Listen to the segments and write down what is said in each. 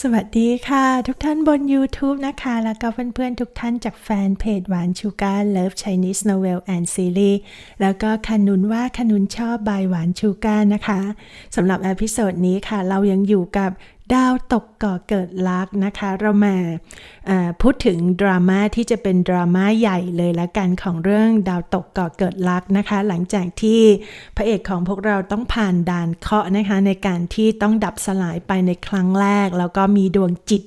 สวัสดีค่ะ ทุกท่านบน YouTube นะคะ แล้วก็เพื่อนๆ ทุกท่านจากแฟนเพจหวานชูการ Love Chinese Novel and Series แล้วก็คนุนว่าคนุนชอบบายหวานชูการนะคะสำหรับอพิโซดนี้ค่ะ เรายังอยู่กับดาวตกก่อเกิดรักนะคะ เรามาพูดถึงดราม่าที่จะเป็นดราม่าใหญ่เลยละกันของเรื่องดาวตกก่อเกิดรักนะคะ หลังจากที่พระเอกของพวกเราต้องผ่านด่านเคาะนะคะในการที่ต้องดับสลายไปในครั้งแรก แล้วก็มีดวงจิต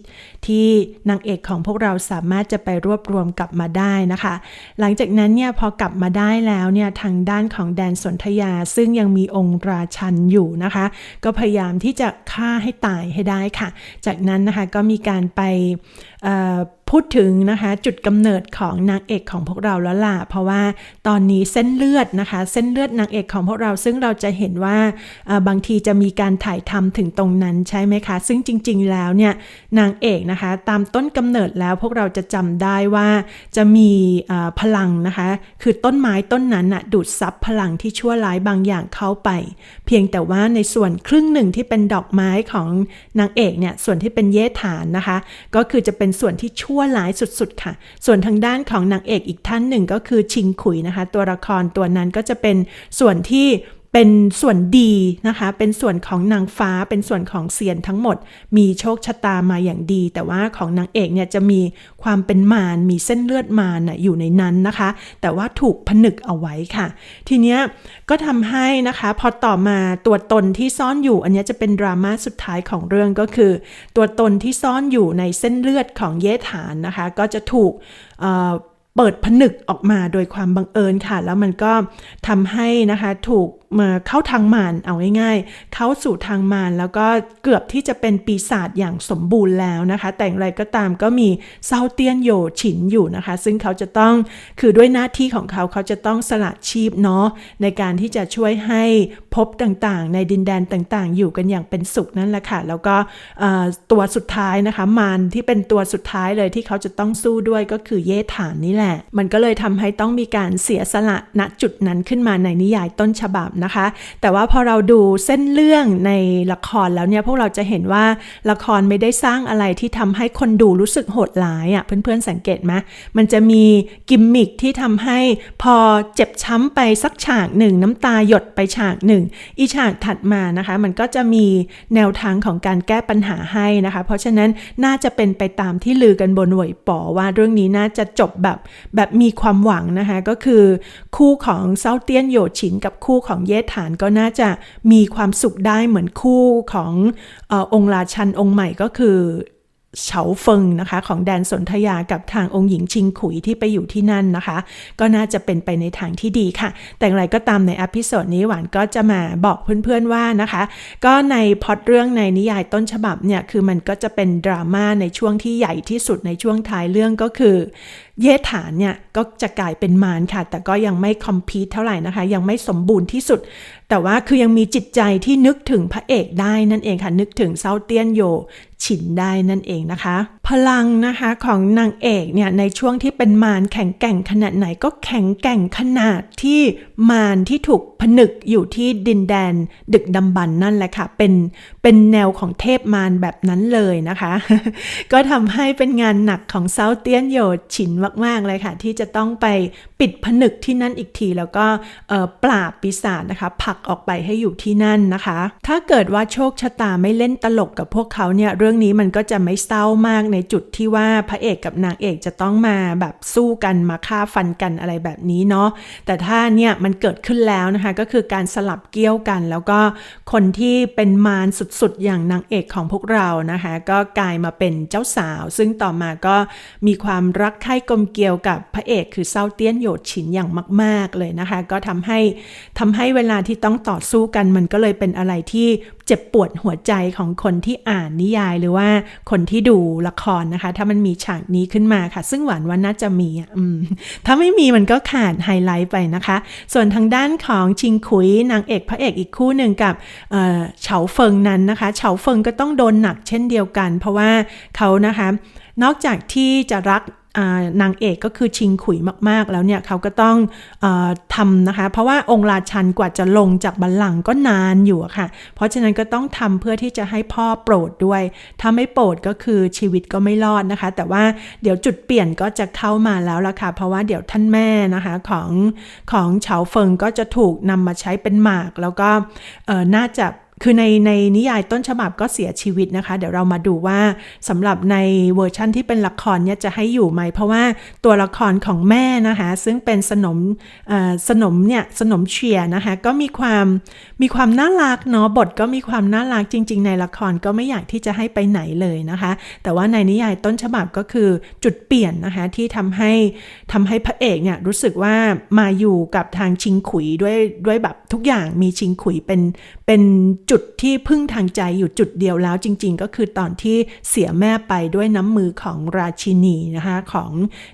ที่นางเอกของพวกเราสามารถจะไปรวบรวมกลับมาได้นะคะ หลังจากนั้นเนี่ยพอกลับมาได้แล้วเนี่ยทางด้านของแดนสนธยา ซึ่งยังมีองค์ราชันอยู่นะคะ ก็พยายามที่จะฆ่าให้ตายให้ได้ค่ะ จากนั้นนะคะก็มีการไป พูดถึงนะคะจุดกำเนิดของนางเอกของพวกเราแล้วล่ะ เพราะว่าตอนนี้เส้นเลือดนะคะ เส้นเลือดนางเอกของพวกเราซึ่งเราจะเห็นว่าบางทีจะมีการถ่ายทำถึงตรงนั้นใช่ไหมคะ ซึ่งจริง ๆ แล้วเนี่ยนางเอกนะคะตามต้นกำเนิดแล้วพวกเราจะจำได้ว่าจะมีพลังนะคะ คือต้นไม้ต้นนั้นน่ะดูดซับพลังที่ชั่วร้ายบางอย่างเข้าไป เพียงแต่ว่าในส่วนครึ่งหนึ่งที่เป็นดอกไม้ของนางเอกเนี่ยส่วนที่เป็นเยฐานนะคะ ก็คือจะเป็นส่วนที่ชั่วร้ายสุดๆค่ะ ส่วนทางด้านของนางเอกอีกท่านหนึ่งก็คือชิงขุยนะคะ ตัวละครตัวนั้นก็จะเป็นส่วนที่ เป็นส่วนดีนะคะ เป็นส่วนของนางฟ้า เป็นส่วนของเซียนทั้งหมด มีโชคชะตามาอย่างดี แต่ว่าของนางเอกเนี่ยจะมีความเป็นมาร มีเส้นเลือดมารนะอยู่ในนั้นนะคะ แต่ว่าถูกผนึกเอาไว้ค่ะ ทีเนี้ยก็ทำให้นะคะพอต่อมาตัวตนที่ซ่อนอยู่ อันนี้จะเป็นดราม่าสุดท้ายของเรื่องก็คือ ตัวตนที่ซ่อนอยู่ในเส้นเลือดของเยฐานนะคะ ก็จะถูกเปิดผนึกออกมาโดยความบังเอิญค่ะ แล้วมันก็ทำให้นะคะถูก มาเข้าทางมารเอาง่ายๆ เข้าสู่ทางมารแล้วก็เกือบที่จะเป็นปีศาจอย่างสมบูรณ์แล้วนะคะ แต่อย่างไรก็ตามก็มีเซาเตียนโยฉินอยู่นะคะ ซึ่งเขาจะต้องคือด้วยหน้าที่ของเขาเขาจะต้องสละชีพเนาะในการที่จะช่วยให้พบต่างๆ ในดินแดนต่างๆ อยู่กันอย่างเป็นสุขนั่นแหละค่ะ แล้วก็ตัวสุดท้ายนะคะมารที่เป็นตัวสุดท้ายเลยที่เขาจะต้องสู้ด้วยก็คือเยฐานนี่แหละ มันก็เลยทำให้ต้องมีการเสียสละณจุดนั้นขึ้นมาในนิยายต้นฉบับนะคะ แต่ว่าพอเราดูเส้นเรื่องในละครแล้วเนี่ยพวกเราจะเห็นว่าละครไม่ได้สร้างอะไรที่ทำให้คนดูรู้สึกโหดร้ายอะ่ะเพื่อนๆสังเกตไหมมันจะมีกิมมิคที่ทำให้พอเจ็บช้ำไปสักฉากหนึ่งน้ำตาหยดไปฉากหนึ่งอีฉากถัดมานะคะ มันก็จะมีแนวทางของการแก้ปัญหาให้นะคะ เพราะฉะนั้นน่าจะเป็นไปตามที่ลือกันบนหวยป๋อว่าเรื่องนี้น่าจะจบแบบแบบมีความหวังนะคะ ก็คือ คู่ของเซาเตียนโยชินกับคู่ของเยฐานก็น่าจะมีความสุขได้เหมือนคู่ของอองค์ราชันองค์ใหม่ก็คือเฉาเฟิงนะคะของแดนสนธยากับทางองค์หญิงชิงขุยที่ไปอยู่ที่นั่นนะคะ ก็น่าจะเป็นไปในทางที่ดีค่ะ แต่อย่างไรก็ตามในอพิโซดนี้หวานก็จะมาบอกเพื่อนๆว่านะคะ ก็ในพอดเรื่องในนิยายต้นฉบับเนี่ยคือมันก็จะเป็นดราม่าในช่วงที่ใหญ่ที่สุดในช่วงท้ายเรื่องก็คือ เยฐานเนี่ยก็จะกลายเป็นมารค่ะ แต่ก็ยังไม่คอมพีทเท่าไหร่นะคะ ยังไม่สมบูรณ์ที่สุด แต่ว่าคือยังมีจิตใจที่นึกถึงพระเอกได้นั่นเองค่ะ นึกถึงเซาเตียนโยฉินได้นั่นเองนะคะ พลังนะคะของนางเอกเนี่ยในช่วงที่เป็นมารแข็งแกร่งขนาดไหนก็แข็งแกร่งขนาดที่มารที่ถูกผนึกอยู่ที่ดินแดนดึกดำบรรพ์นั่นแหละค่ะเป็นเป็นแนวของเทพมารแบบนั้นเลยนะคะ ก็ทำให้เป็นงานหนักของเซาเตียนโยฉินมาก ๆ เลยค่ะ ที่จะต้องไปปิดผนึกที่นั่นอีกทีแล้วก็ปราบปีศาจนะคะผลักออกไปให้อยู่ที่นั่นนะคะ ถ้าเกิดว่าโชคชะตาไม่เล่นตลกกับพวกเขาเนี่ยเรื่องนี้มันก็จะไม่เศร้ามากในจุดที่ว่าพระเอกกับนางเอกจะต้องมาแบบสู้กันมาฆ่าฟันกันอะไรแบบนี้เนาะแต่ถ้าเนี่ยมันเกิดขึ้นแล้วนะคะก็คือการสลับเกี้ยวกัน แล้วก็คนที่เป็นมารสุดๆ อย่างนางเอกของพวกเรานะคะ ก็กลายมาเป็นเจ้าสาว ซึ่งต่อมาก็มีความรักใคร่กลมเกลียวกับพระเอกคือเซาเตี้ยนโยดฉินอย่างมาก ๆเลยนะคะ ก็ทำให้ทำให้เวลาที่ต้องต่อสู้กันมันก็เลยเป็นอะไรที่ เจ็บปวดหัวใจของคนที่อ่านนิยายหรือว่าคนที่ดูละครนะคะ ถ้ามันมีฉากนี้ขึ้นมาค่ะ ซึ่งหวานว่าน่าจะมีอะอืมถ้าไม่มีมันก็ขาดไฮไลท์ไปนะคะ ส่วนทางด้านของชิงขุยนางเอกพระเอกอีกคู่หนึ่งกับเฉาเฟิงนั้นนะคะเฉาเฟิงก็ต้องโดนหนักเช่นเดียวกัน เพราะว่าเขานะคะ นอกจากที่จะรัก นางเอกก็คือชิงขุยมากๆ แล้วเนี่ยเขาก็ต้องอทำนะคะ เพราะว่าองค์ราชันกว่าจะลงจากบัลลังก์ก็นานอยู่ค่ะ เพราะฉะนั้นก็ต้องทำเพื่อที่จะให้พ่อโปรดด้วย ถ้าไม่โปรดก็คือชีวิตก็ไม่รอดนะคะ แต่ว่าเดี๋ยวจุดเปลี่ยนก็จะเข้ามาแล้วล่ะค่ะ เพราะว่าเดี๋ยวท่านแม่นะคะของของเฉาเฟิงก็จะถูกนำมาใช้เป็นหมาก แล้วก็น่าจะ คือในในนิยายต้นฉบับก็เสียชีวิตนะคะ เดี๋ยวเรามาดูว่าสำหรับในเวอร์ชั่นที่เป็นละครเนี่ยจะให้อยู่ไหม เพราะว่าตัวละครของแม่นะคะ ซึ่งเป็นสนมสนมเนี่ยสนมเชียร์นะคะ ก็มีความมีความน่ารักเนาะบทก็มีความน่ารักจริง ๆ ในละครก็ไม่อยากที่จะให้ไปไหนเลยนะคะ แต่ว่าในนิยายต้นฉบับก็คือจุดเปลี่ยนนะคะที่ทำให้ทำให้พระเอกเนี่ยรู้สึกว่ามาอยู่กับทางชิงขุยด้วยด้วยแบบทุกอย่างมีชิงขุยเป็นเป็นจุดที่พึ่งทางใจอยู่จุดเดียวแล้วจริง ๆ ก็คือตอนที่เสียแม่ไปด้วยน้ำมือของราชินีนะคะของ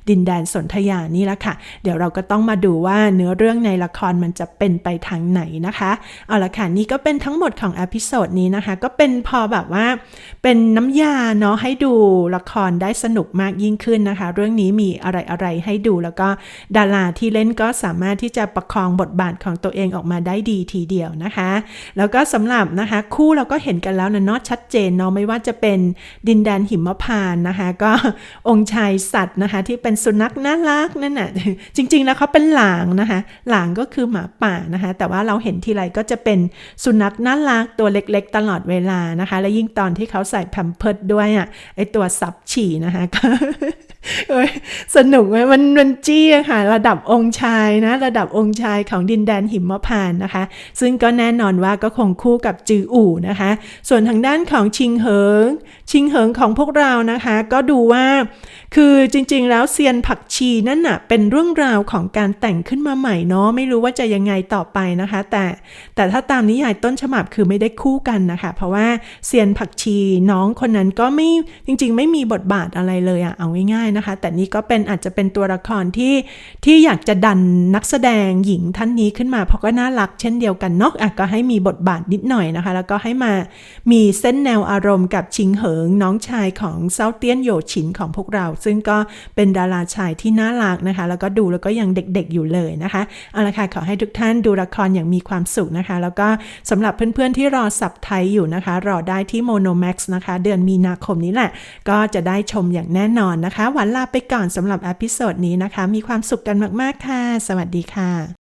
ดินแดนสนธยานี่แหละค่ะ เดี๋ยวเราก็ต้องมาดูว่าเนื้อเรื่องในละครมันจะเป็นไปทางไหนนะคะเอาละค่ะนี่ก็เป็นทั้งหมดของอพิโซดนี้นะคะ ก็เป็นพอแบบว่า เป็นน้ำยาเนาะให้ดูละครได้สนุกมากยิ่งขึ้นนะคะ เรื่องนี้มีอะไรๆให้ดูแล้วก็ดาราที่เล่นก็สามารถที่จะประคองบทบาทของตัวเองออกมาได้ดีทีเดียวนะคะ แล้วก็สำหรับนะคะ คู่เราก็เห็นกันแล้วนะเนาะชัดเจนเนาะไม่ว่าจะเป็นดินแดนหิมพานนะคะ ก็องค์ชายสัตว์นะคะ ที่เป็นสุนัขน่ารักนั่นน่ะจริงๆแล้วเขาเป็นหลางนะคะ หลางก็คือหมาป่านะคะ แต่ว่าเราเห็นทีไรก็จะเป็นสุนัขน่ารักตัวเล็กๆ ตลอดเวลานะคะ และยิ่งตอนที่เขาใส่แพมเพิร์ดด้วยอะไอตัวซับฉี่นะคะก็สนุกไหมมันมันจี้ค่ะ ระดับองค์ชายนะ ระดับองค์ชายของดินแดนหิมพานต์นะคะ ซึ่งก็แน่นอนว่าก็คงคู่กับจืออู่นะคะ ส่วนทางด้านของชิงเหิง ชิงเหิงของพวกเรานะคะ ก็ดูว่า คือจริงๆแล้วเซียนผักชีนั่นน่ะเป็นเรื่องราวของการแต่งขึ้นมาใหม่เนาะไม่รู้ว่าจะยังไงต่อไปนะคะ แต่แต่ถ้าตามนิยายต้นฉบับคือไม่ได้คู่กันนะคะ เพราะว่าเซียนผักชีน้องคนนั้นก็ไม่จริง ๆ ไม่มีบทบาทอะไรเลยอะเอาง่ายนะคะ แต่นี่ก็เป็นอาจจะเป็นตัวละครที่ที่อยากจะดันนักแสดงหญิงท่านนี้ขึ้นมาเพราะก็น่ารักเช่นเดียวกันเนาะอะก็ให้มีบทบาทนิดหน่อยนะคะ แล้วก็ให้มามีเส้นแนวอารมณ์กับชิงเหิงน้องชายของเซาเตียนโยชินของพวกเรา ซึ่งก็เป็นดาราชายที่น่ารักนะคะ แล้วก็ดูแล้วก็ยังเด็กๆอยู่เลยนะคะเอาละค่ะขอให้ทุกท่านดูละครอย่างมีความสุขนะคะ แล้วก็สำหรับเพื่อนๆที่รอสับไทยอยู่นะคะ รอได้ที่ Monomax นะคะ เดือนมีนาคมนี้แหละ ก็จะได้ชมอย่างแน่นอนนะคะวันลาไปก่อนสำหรับอพิโซดนี้นะคะ มีความสุขกันมาก ๆ ค่ะ สวัสดีค่ะ